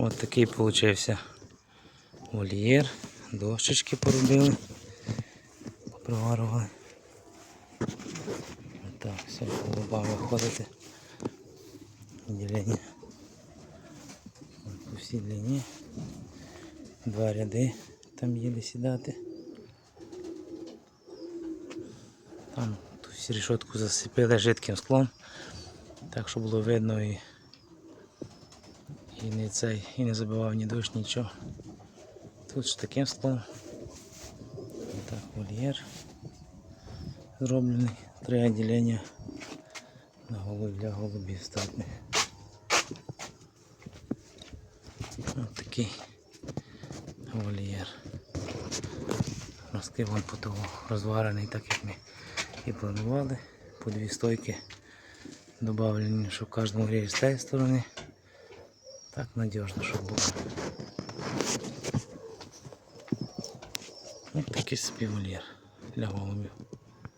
Ось такий получився вольєр. Дощечки поробили. Поприварували. Так, все, голуба виходити. Ділення. По всій длині. Два ряди там є де сідати. Там ту всі решетку засипили жидким склом. Так що було видно і, і не цей, і не забивав ні дощ, нічого. Тут ж таким склом. Так, вольєр зроблений. Три відділення на голуб для голубів статних. Ось такий вольєр. Носки вон по того розварений, так як ми і планували. По дві стойки добавлені, що кожному грі з тієї сторони. Так надіжно, щоб було. Ось такий собі для голубів.